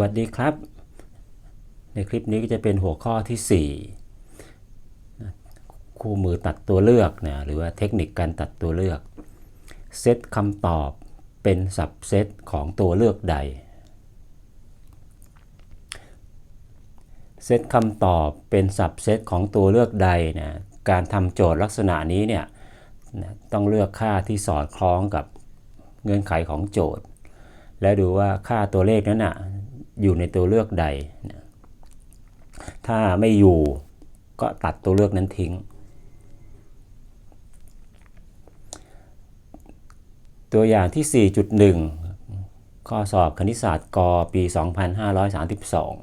วัสดีครับ ในคลิปนี้ก็จะเป็นหัวข้อที่ 4 คู่มือตัดตัวเลือกนะหรือว่าเทคนิคการตัดตัวเลือก เซตคำตอบเป็นสับเซตของตัวเลือกใด เซตคำตอบเป็นสับเซตของตัวเลือกใดนะการทำโจทย์ลักษณะนี้เนี่ยต้องเลือกค่าที่สอดคล้องกับเงื่อนไขของโจทย์ แล้วดูว่าค่าตัวเลขนั้นนะ อยู่ในตัวเลือกใด ถ้าไม่อยู่ก็ตัดตัวเลือกนั้นทิ้ง ตัวอย่างที่ 4.1 ข้อสอบคณิตศาสตร์กปี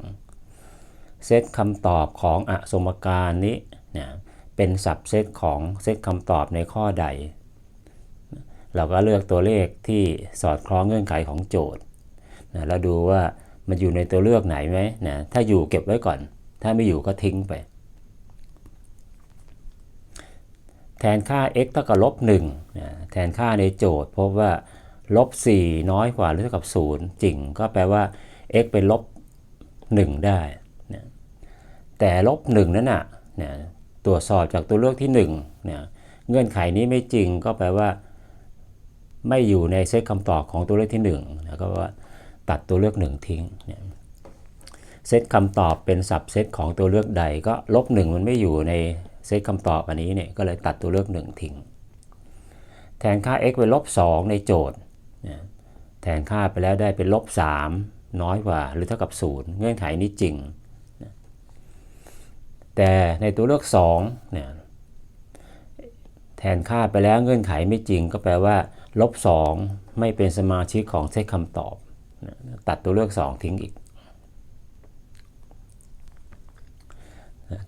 2532 เซตคำตอบของอสมการนี้เนะเป็นสับเซตของเซตคำตอบในข้อใด เราก็เลือกตัวเลขที่สอดคล้องเงื่อนไขของโจทย์นะแล้วดูว่า มันอยู่ในตัวเลือกไหนไหมนะถ้าอยู่เก็บไว้ก่อน ถ้าไม่อยู่ก็ทิ้งไป แทนค่า x เท่ากับลบ1นะแทนค่าในโจทย์พบว่าลบ4น้อยกว่าหรือเท่ากับ 0 จริง ก็แปลว่า x เป็นลบ 1 ได้นะแต่ลบ1นั้นน่ะนะตรวจสอบจากตัวเลือกที่1นะเงื่อนไขนี้ไม่จริงก็แปลว่า ไม่อยู่ในเซตคำตอบของตัวเลือกที่1นะก็ว่า ตัดตัวเลือก 1 ทิ้งนะเซตคำตอบเป็นสับเซตของตัวเลือกใดก็ลบ1มันไม่อยู่ในเซตคำตอบอันนี้เนี่ยก็เลยตัดตัวเลือก 1 ทิ้ง แทนค่า x เป็นลบ2ในโจทย์แทนค่าไปแล้วได้เป็นลบ3น้อยกว่า หรือเท่ากับ 0 เงื่อนไขนี้จริง แต่ในตัวเลือก2เนี่ยแทนค่าไปแล้วเงื่อนไขไม่จริงก็แปลว่าลบ2ไม่เป็นสมาชิกของเซตคำตอบ ตัดตัวเลือก 2 ทิ้งอีก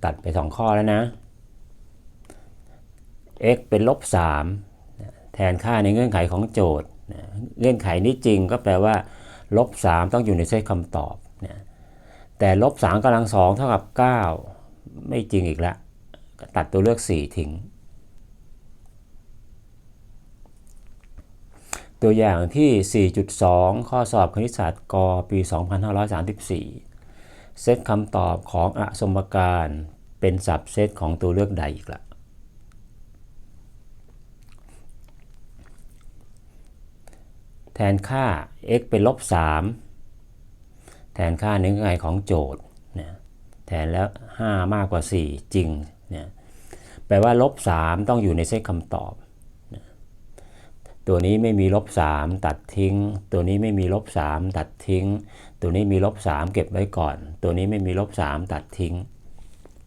ตัดไป 2 ข้อแล้วนะ x เป็นลบ 3 แทนค่าในเงื่อนไขของโจทย์ เงื่อนไขนี้จริงก็แปลว่าลบ 3 ต้องอยู่ในเซตคำตอบนะแต่ลบ3กำลัง2เท่ากับ 9 ไม่จริงอีกแล้วตัดตัวเลือก 4 ทิ้ง ตัวอย่างที่ 4.2 ข้อสอบคณิตศาสตร์กปี 2534 เซตคำตอบของอสมการเป็นสับเซตของตัวเลือกใดอีกละแทนค่า x เป็นลบ 3 แทนค่านเงื่อไขของโจทย์นะแทนแล้ว 5 มากกว่า 4 จริงนะแปลว่าลบ 3 ต้องอยู่ในเซตคำตอบ ตัวนี้ไม่มีลบ3ตัดทิ้ง ตัวนี้ไม่มีลบ3ตัดทิ้ง ตัวนี้มีลบ3เก็บไว้ก่อน ตัวนี้ไม่มีลบ3ตัดทิ้ง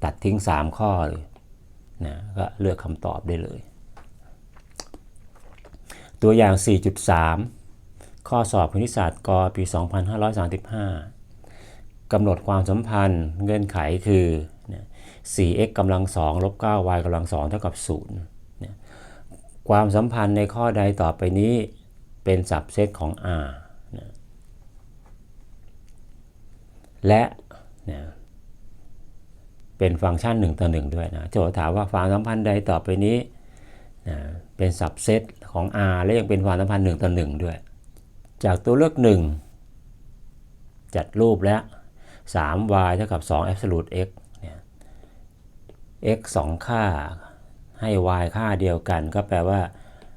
ตัดทิ้ง 3 ข้อเลยนะก็เลือกคำตอบได้เลย ตัวอย่าง 4.3 ข้อสอบคณิตศาสตร์กปี 2535กำหนดความสัมพันธ์เงื่อนไขคือ 4x กำลัง2ลบ 9y กำลัง2เท่ากับ 0 ความสัมพันธ์ในข้อใดต่อไปนี้เป็นสับเซตของ R นะและนะเป็นฟังก์ชัน1ต่อ1ด้วยนะโจทย์ถามว่าความสัมพันธ์ใดต่อไปนี้นะเป็นสับเซตของ R และยังเป็นความสัมพันธ์1ต่อ1ด้วย จากตัวเลือก 1 จัดรูปแล้ว 3y เท่ากับ2 absolute x เนี่ย x 2 ค่า ให้ y ค่าเดียวกัน ก็แปลว่า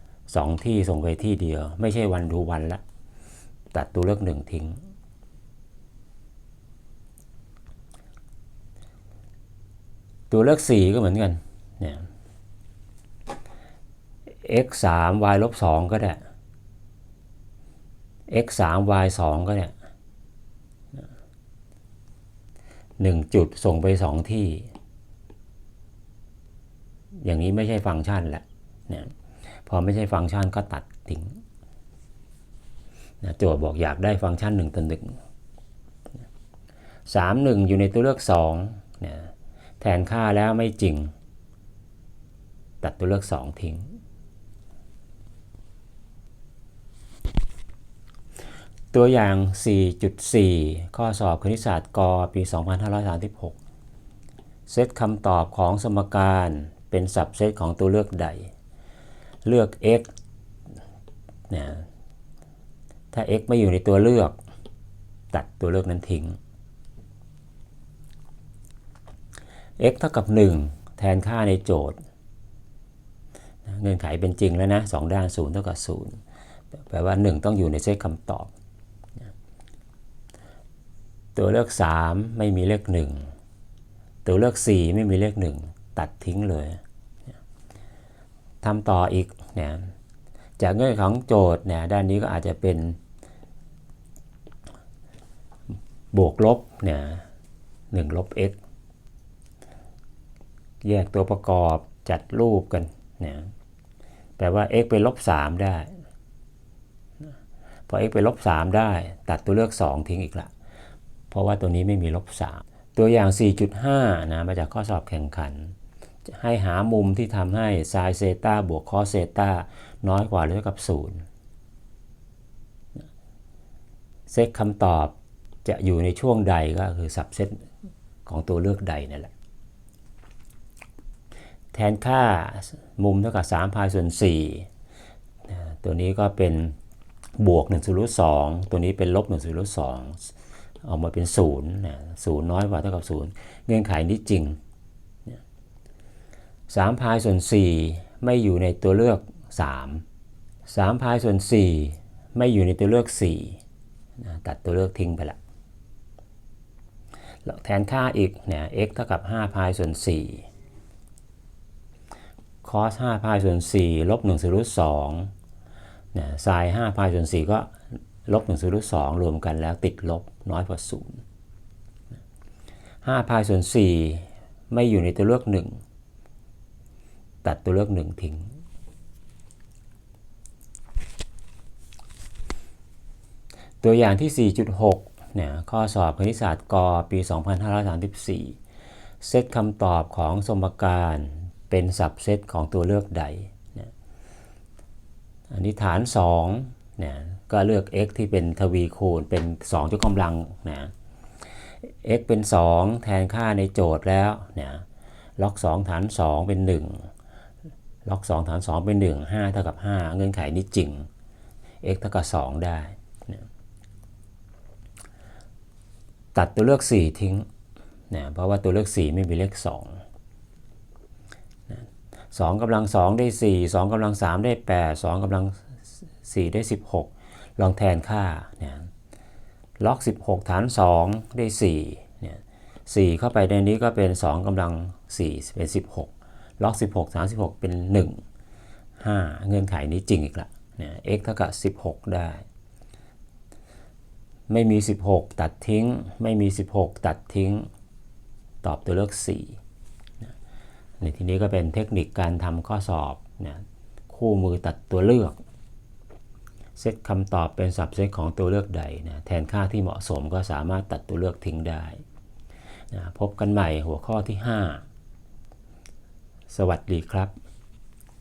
2 ที่ส่งไปที่เดียว ไม่ใช่วันดูวันละตัดตัวเลือก1ทิ้ง ตัวเลือก 4 ก็เหมือนกันเนี่ย x 3 y ลบ2ก็ได้ x 3 y 2ก็ได้หนึ่งจุดส่งไป2ที่ อย่างนี้ไม่ใช่ฟังก์ชันแหละนี่ยพอไม่ใช่ฟังก์ชันก็ตัดทิ้งนะโจทย์บอกอยากได้ฟังก์ชัน1ต่อ1 3 1อยู่ในตัวเลือก2เนี่ยแทนค่าแล้วไม่จริง ตัดตัวเลือก 2 ทิ้ง ตัวอย่าง 4.4 ข้อสอบคณิตศาสตร์กปี 2536 เซตคำตอบของสมการ เป็นสับเซตของตัวเลือกใด เลือก x เนี่ยถ้า x ไม่อยู่ในตัวเลือก ตัดตัวเลือกนั้นทิ้ง x เท่ากับ 1 แทนค่าในโจทย์ เงื่อนไขเป็นจริงแล้วนะสองด้าน 0 เท่ากับ 0 แปลว่า 1 ต้องอยู่ในเซตคำตอบ ตัวเลือก 3 ไม่มีเลข 1 ตัวเลือก 4 ไม่มีเลข 1 ตัดทิ้งเลยทำต่ออีกเนี่ยจากเงื่อนขของโจทย์เนี่ยด้านนี้ก็อาจจะเป็น บวกลบเนี่ยหนึ่งลบ x แยกตัวประกอบจัดรูปกันเนี่ยแปลว่า x เป็นลบ 3 ได้ พอ x เป็นลบ 3 ได้ ตัดตัวเลือก 2 ทิ้งอีกละ เพราะว่าตัวนี้ไม่มีลบ 3 ตัวอย่าง 4.5นะมาจากข้อสอบแข่งขัน ให้หามุมที่ทำให้ sin เซตาบวก cos เซตาน้อยกว่าหรือเท่ากับ 0 เซตคำตอบจะอยู่ในช่วงใดก็คือสับเซตของตัวเลือกใดนั่นแหละ แทนค่ามุมเท่ากับ3พายส่วน4ตัวนี้ก็เป็นบวก1ส่วนรูท2ตัวนี้เป็นลบ1ส่วนรูท2ออกมาเป็น0นะศูนย์น้อยกว่าเท่ากับ 0 เงื่อนไขนี้จริง 3พายส่วน 4 ไม่อยู่ในตัวเลือก 3 3พายส่วน 4 ไม่อยู่ในตัวเลือก4นะตัดตัวเลือกทิ้งไปละแทนค่าอีกเนี่ย x เท่ากับ5พายส่วน4 cos 5พายส่วน4ลบ1ส่วนรูท2เนี่ย sin 5พายส่วน4ก็ลบ1ส่วนรูท2รวมกันแล้วติดลบน้อยกว่า0 5พายส่วน4ไม่อยู่ในตัวเลือก 1 ตัดตัวเลือก1ทิ้ง ตัวอย่างที่ 4.6 เนี่ย ข้อสอบคณิตศาสตร์กปี 2534 เซตคำตอบของสมการเป็นสับเซตของตัวเลือกใดนะอันนี้ฐาน2เนี่ยก็เลือก x ที่เป็นทวีคูณเป็น2ยกกำลังนะ x เป็น 2 แทนค่าในโจทย์แล้วเนี่ยล็อก 2 ฐาน 2 เป็น 1 ล็อก 2 ฐาน 2 เป็น 1 5 เท่ากับ 5 เงื่อนไขนี้จริง x เท่ากับ 2 ได้ ตัดตัวเลือก 4 ทิ้งนะเพราะว่าตัวเลือก 4 ไม่มีเลข2 2กำลัง 2 ได้ 4 2กำลัง 3 ได้ 8 2กำลัง 4 ได้ 16 ลองแทนค่าเนี่ยล็อก 16 ฐาน 2 ได้4เนี่ย4เข้าไปในนี้ก็เป็น 2กำลัง 4 เป็น 16 ล็อก 16ฐาน16เป็น 1 5 เงื่อนไขนี้จริงอีกละเนี่ย x เท่ากับ 16 ได้ ไม่มี 16 ตัดทิ้ง ไม่มี 16 ตัดทิ้ง ตอบตัวเลือก4ในทีนี้ก็เป็นเทคนิคการทำข้อสอบเนะคู่มือตัดตัวเลือกเซตคำตอบเป็นสับเซตของตัวเลือกใดนะแทนค่าที่เหมาะสมก็สามารถตัดตัวเลือกทิ้งได้นะพบกันใหม่หัวข้อที่ 5 สวัสดีครับ